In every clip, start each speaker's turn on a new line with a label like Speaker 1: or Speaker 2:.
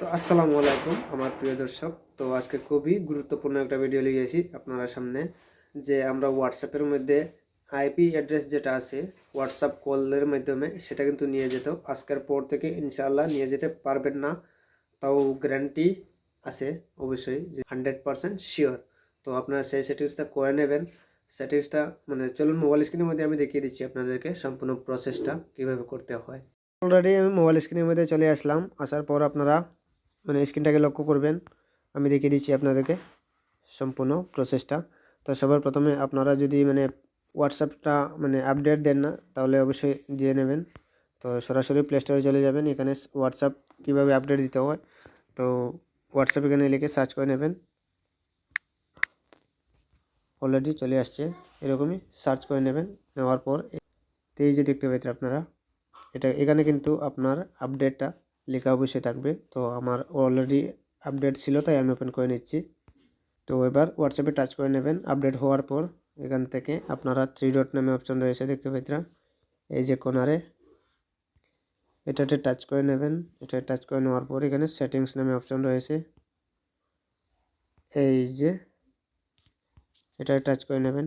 Speaker 1: তো আসসালামু আলাইকুম, আমার প্রিয় দর্শক। তো আজকে খুবই গুরুত্বপূর্ণ একটা ভিডিও নিয়ে এসেছি আপনারা সামনে, যে আমরা হোয়াটসঅ্যাপের মধ্যে আইপি অ্যাড্রেস যেটা আছে হোয়াটসঅ্যাপ কলের মাধ্যমে সেটা কিন্তু নিয়ে যেত। আজকের পর থেকে ইনশাআল্লাহ নিয়ে যেতে পারবেন না, তাও গ্যারান্টি আছে অবশ্যই যে হান্ড্রেড পারসেন্ট শিওর তো আপনারা সেই সেটিংসটা করে নেবেন। সেটিংসটা মানে চলুন মোবাইল স্ক্রিনের মধ্যে আমি দেখিয়ে দিচ্ছি আপনাদেরকে সম্পূর্ণ প্রসেসটা কীভাবে করতে হয়। অলরেডি আমি মোবাইল স্ক্রিনের মধ্যে চলে আসলাম, আসার পর আপনারা মানে স্ক্রিনটাকে লক্ষ্য করবেন। আমি দেখিয়ে দিচ্ছি আপনাদেরকে সম্পূর্ণ প্রসেসটা তো সবার প্রথমে আপনারা যদি মানে হোয়াটসঅ্যাপটা মানে আপডেট দেন না, তাহলে অবশ্যই দিয়ে নেবেন। তো সরাসরি প্লে স্টোরে চলে যাবেন, এখানে হোয়াটসঅ্যাপ কীভাবে আপডেট দিতে হয়। তো হোয়াটসঅ্যাপ এখানে লিখে সার্চ করে নেবেন। অলরেডি চলে আসছে, এরকমই সার্চ করে নেবেন। নেওয়ার পর এই যে দেখতে পাচ্ছেন আপনারা, এটা এখানে কিন্তু আপনার আপডেটটা লেখা অবশ্যই থাকবে। তো আমার অলরেডি আপডেট ছিল, তাই আমি ওপেন করে নিচ্ছি। তো এবার হোয়াটসঅ্যাপে টাচ করে নেবেন। আপডেট হওয়ার পর এখান থেকে আপনারা থ্রি ডট নামে অপশন রয়েছে দেখতে পাইতরা। এই যে কোনারে এটাতে টাচ করে নেবেন। এটা টাচ করে নেওয়ার পর এখানে সেটিংস নামে অপশন রয়েছে। এই যে এটা টাচ করে নেবেন।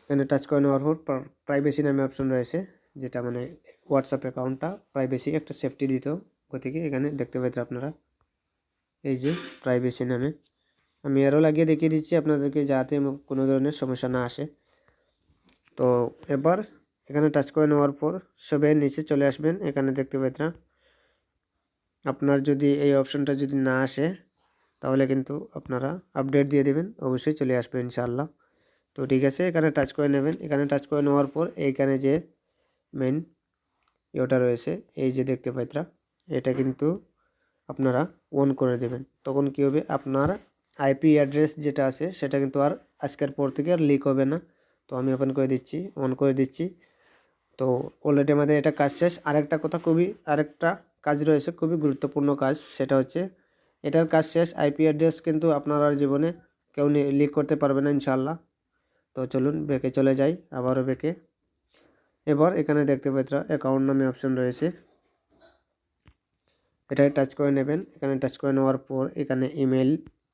Speaker 1: এখানে টাচ করে নেওয়ার পর প্রাইভেসি নামে অপশন রয়েছে। যেটা মানে হোয়াটসঅ্যাপ অ্যাকাউন্টটা প্রাইভেসি একটা সেফটি দিত গতিকে এখানে দেখতে পেতে আপনারা। এই যে প্রাইভেসি নামে। আমি আরও লাগিয়ে দেখিয়ে দিচ্ছি আপনাদেরকে যাতে কোনো ধরনের সমস্যা না আসে। তো এবার এখানে টাচ করে নেওয়ার পর সবে নিচে চলে আসবেন। এখানে দেখতে পেতে আপনার যদি এই অপশনটা যদি না আসে, তাহলে কিন্তু আপনারা আপডেট দিয়ে দেবেন। অবশ্যই চলে আসবে ইনশাআল্লাহ। তো ঠিক আছে, এখানে টাচ করে নেবেন। এখানে টাচ করে নেওয়ার পর এইখানে যে মেন ইয়েটা রয়েছে। এই যে দেখতে পাইতরা এটা কিন্তু আপনারা অন করে দেবেন। তখন কী হবে? আপনার আইপি অ্যাড্রেস যেটা আছে, সেটা কিন্তু আর আজকের পর থেকে আর লিক হবে না। তো আমি ওপেন করে দিচ্ছি অন করে দিচ্ছি। তো অলরেডি আমাদের এটা কাজ শেষ। আরেকটা কথা খুবই, আরেকটা কাজ রয়েছে, খুবই গুরুত্বপূর্ণ কাজ, সেটা হচ্ছে এটার কাজ শেষ। আইপি অ্যাড্রেস কিন্তু আপনারা জীবনে কেউ লিক করতে পারবে না ইনশাল্লাহ তো চলুন বেঁকে চলে যাই, আবারও বেঁকে এবার এখানে দেখতে পাচ্ছ অ্যাকাউন্ট নামে অপশন রয়েছে। এটাই টাচ করে নেবেন। এখানে টাচ করে নেওয়ার পর এখানে ইমেল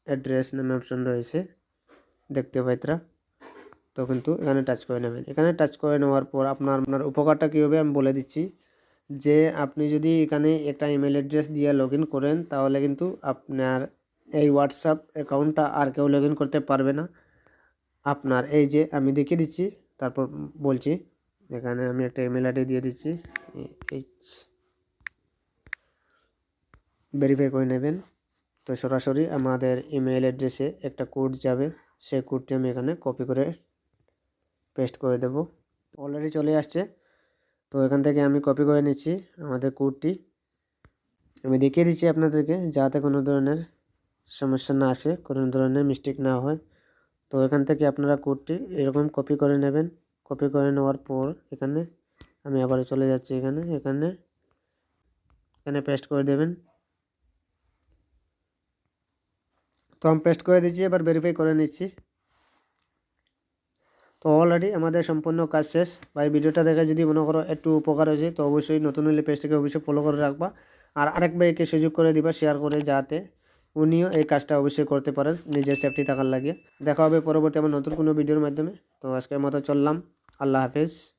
Speaker 1: অ্যাড্রেস নামে অপশন রয়েছে। দেখতে পাইতরা তো কিন্তু এখানে টাচ করে নেবেন। এখানে টাচ করে নেওয়ার পর আপনার আপনার উপকারটা কী হবে আমি বলে দিচ্ছি। যে আপনি যদি এখানে একটা ইমেল অ্যাড্রেস দিয়ে লগ করেন, তাহলে কিন্তু আপনার এই হোয়াটসঅ্যাপ অ্যাকাউন্টটা আর কেউ লগ করতে পারবে না। আপনার এই যে আমি দেখিয়ে দিচ্ছি, তারপর বলছি। এখানে আমি একটা ইমেল আইডি দিয়ে দিচ্ছি এইচ ভেরিফাই করে নেবেন। তো সরাসরি আমাদের ইমেল অ্যাড্রেসে একটা কোড যাবে, সেই কোডটি আমি এখানে কপি করে পেস্ট করে দেব। অলরেডি চলে আসছে, তো এখান থেকে আমি কপি করে নিচ্ছি আমাদের কোডটি আমি দেখিয়ে দিচ্ছি আপনাদেরকে, যাতে কোনো ধরনের সমস্যা না আসে, কোনো ধরনের মিস্টেক না হয়। তো এখান থেকে আপনারা কোডটি এরকম কপি করে নেবেন। কপি করে নেওয়ার পর এখানে আমি আবার চলে যাচ্ছি এখানে এখানে এখানে পেস্ট করে দেবেন। তো আমি পেস্ট করে দিচ্ছি এবার ভেরিফাই করে নিচ্ছি। তো অলরেডি আমাদের সম্পূর্ণ কাজ শেষ। বা এই ভিডিওটা দেখে যদি মনে করো একটু উপকার হয়েছে, তো অবশ্যই নতুন হলে পেজটাকে অবশ্যই ফলো করে রাখবা। আর আরেক ভাইকে সুযোগ করে দিবা শেয়ার করে, যাতে উনিও এই কাজটা অবশ্যই করতে পারেন, নিজের সেফটি থাকার লাগে। দেখা হবে পরবর্তী আমার নতুন কোনো ভিডিওর মাধ্যমে। তো আজকের মতো চললাম। আল্লাহ হাফেজ।